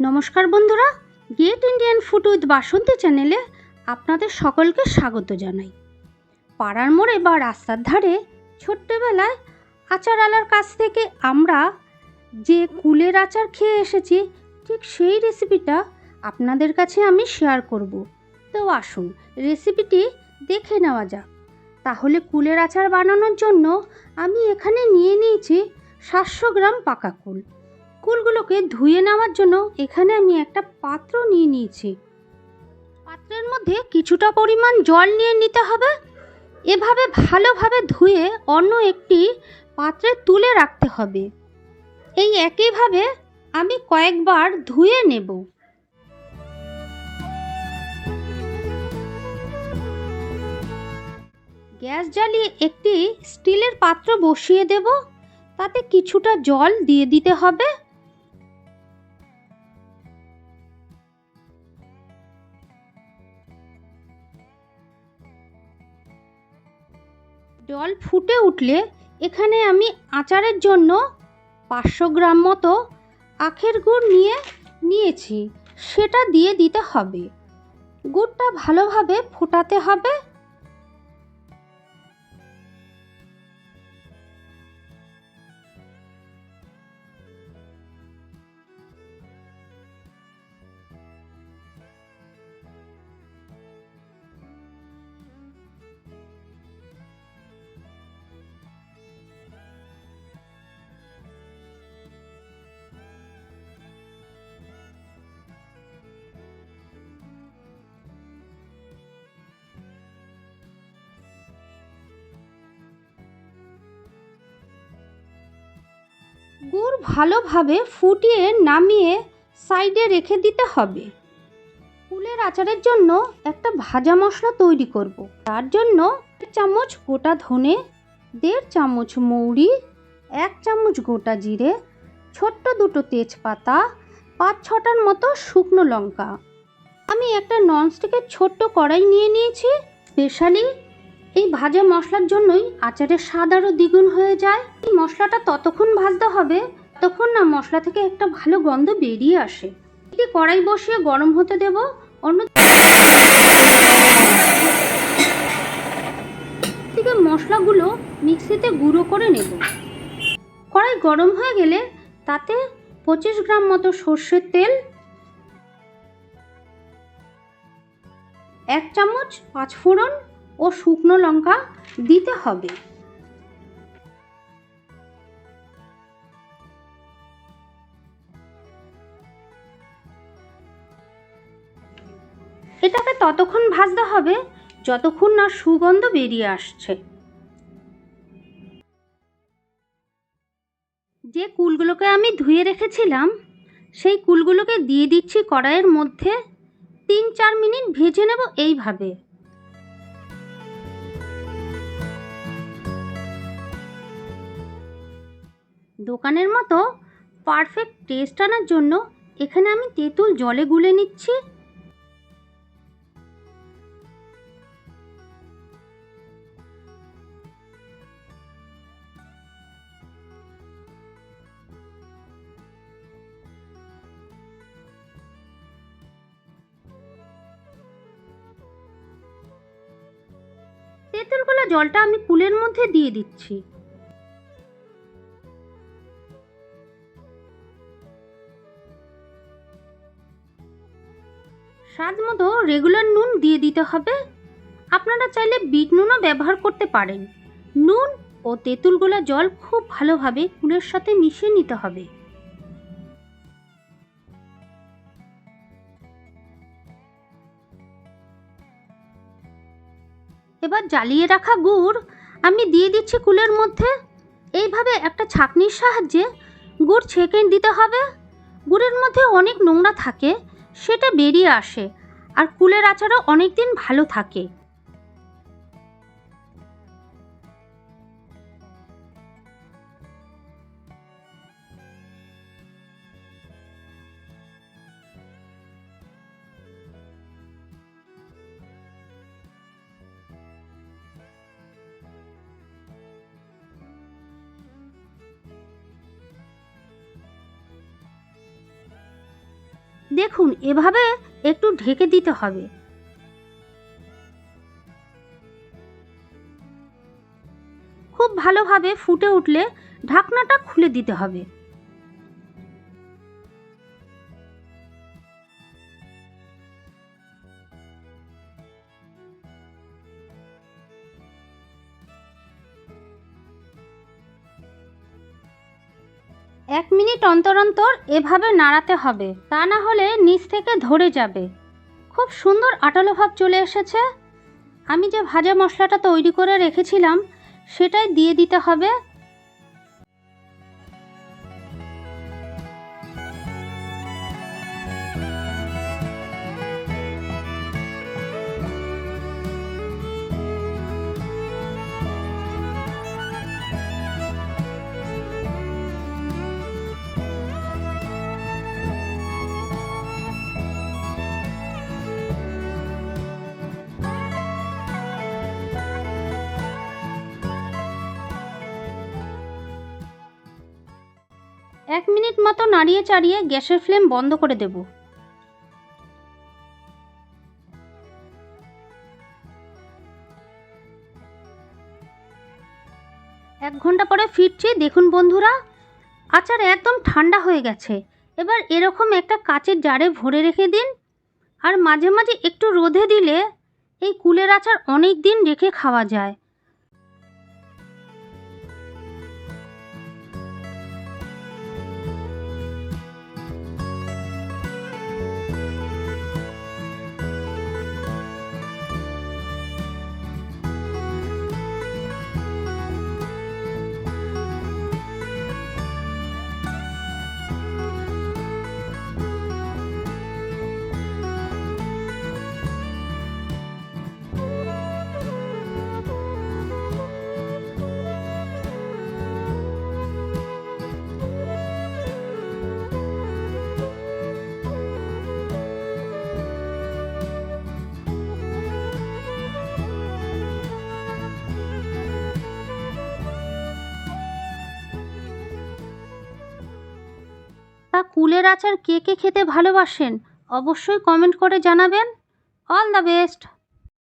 নমস্কার বন্ধুরা, get Indian food with Basanti চ্যানেলে আপনাদের সকলকে স্বাগত জানাই। পাড়ার মোড়ে বা রাস্তার ধারে ছোট্টবেলায় আচার আলার কাছ থেকে আমরা যে কুলের আচার খেয়ে এসেছি, ঠিক সেই রেসিপিটা আপনাদের কাছে আমি শেয়ার করব। তো আসুন, রেসিপিটি দেখে নেওয়া যাক। তাহলে কুলের আচার বানানোর জন্য আমি এখানে নিয়ে নিয়েছি সাতশো গ্রাম পাকা কুল। কুলগুলোকে ধুয়ে নেওয়ার জন্য এখানে আমি একটা পাত্র নিয়ে নিয়েছি। পাত্রের মধ্যে কিছুটা পরিমাণ জল নিয়ে নিতে হবে। এভাবে ভালোভাবে ধুয়ে অন্য একটি পাত্রে তুলে রাখতে হবে। এই একইভাবে আমি কয়েকবার ধুয়ে নেব। গ্যাস জ্বালিয়ে একটি স্টিলের পাত্র বসিয়ে দেব। তাতে কিছুটা জল দিয়ে দিতে হবে। জল ফুটে উঠলে এখানে আমি আচারের জন্য পাঁচশো গ্রাম মতো আখের গুড় নিয়ে নিয়েছি। সেটা দিয়ে দিতে হবে। গুড়টা ভালোভাবে ফোটাতে হবে। গুড় ভালোভাবে ফুটিয়ে নামিয়ে সাইডে রেখে দিতে হবে ফুলের আচারের জন্য একটা ভাজা মশলা তৈরি করব। তার জন্য এক চামচ গোটা ধনে, দেড় চামচ মৌরি, এক চামচ গোটা জিরে, ছোট্ট দুটো তেজপাতা, পাঁচ ছটার মতো শুকনো লঙ্কা আমি একটা ননস্টিকের ছোট্ট কড়াই নিয়ে নিয়েছি, স্পেশালি এই ভাজা মশলার জন্যই আচারের স্বাদ আরও দ্বিগুণ হয়ে যায়। এই মশলাটা ততক্ষণ ভাজতে হবে, তখন না মশলা থেকে একটা ভালো গন্ধ বেরিয়ে আসে। একটি কড়াই বসিয়ে গরম হতে দেব, অন্য দিকে মশলাগুলো মিক্সিতে গুঁড়ো করে নেব। কড়াই গরম হয়ে গেলে তাতে পঁচিশ গ্রাম মতো সর্ষের তেল, এক চামচ পাঁচফোড়ন ও শুকনো লঙ্কা দিতে হবে। এটাকে ততক্ষণ ভাজতে হবে যতক্ষণ না সুগন্ধ বেরিয়ে আসছে। যে কুলগুলোকে আমি ধুয়ে রেখেছিলাম, সেই কুলগুলোকে দিয়ে দিচ্ছি কড়াইয়ের মধ্যে তিন চার মিনিট ভেজে নেব এইভাবে। দোকানের মতো পারফেক্ট টেস্ট আনার জন্য এখানে আমি তেঁতুল জলে গুলে নিচ্ছি। তেঁতুলগুলো জলটা আমি কুলের মধ্যে দিয়ে দিচ্ছি। স্বাদ মতো রেগুলার নুন দিয়ে দিতে হবে। আপনারা চাইলে বিট নুনও ব্যবহার করতে পারেন। নুন ও তেঁতুল গোলা জল খুব ভালোভাবে কুলের সাথে মিশিয়ে নিতে হবে। এবার জ্বালিয়ে রাখা গুড় আমি দিয়ে দিচ্ছি কুলের মধ্যে। এইভাবে একটা ছাঁকনির সাহায্যে গুড় ছেঁকে দিতে হবে। গুড়ের মধ্যে অনেক নোংরা থাকে। সেটা বেরিয়ে আসে। আর কুলের আচারও অনেক দিন ভালো থাকে। দেখুন এভাবে একটু ঢেকে দিতে হবে। খুব ভালোভাবে ফুটে উঠলে ঢাকনাটা খুলে দিতে হবে। এক মিনিট অন্তর অন্তর এভাবে নাড়াতে হবে, তা না হলে নিচ থেকে ধরে যাবে। খুব সুন্দর আটালো ভাব চলে এসেছে। আমি যে ভাজা মশলাটা তৈরি করে রেখেছিলাম, সেটাই দিয়ে দিতে হবে। এক মিনিট মতো নাড়িয়ে চাড়িয়ে গ্যাসের ফ্লেম বন্ধ করে দেব। এক ঘণ্টা পরে ফিরছি, দেখুন বন্ধুরা, আচার একদম ঠান্ডা হয়ে গেছে। এবার এরকম একটা কাচের জারে ভরে রেখে দিন, আর মাঝে মাঝে একটু রোদে দিলে এই কুলের আচার অনেক দিন রেখে খাওয়া যায়। তা কুলের আচার কে কে খেতে ভালোবাসেন? অবশ্যই কমেন্ট করে জানাবেন। All the best.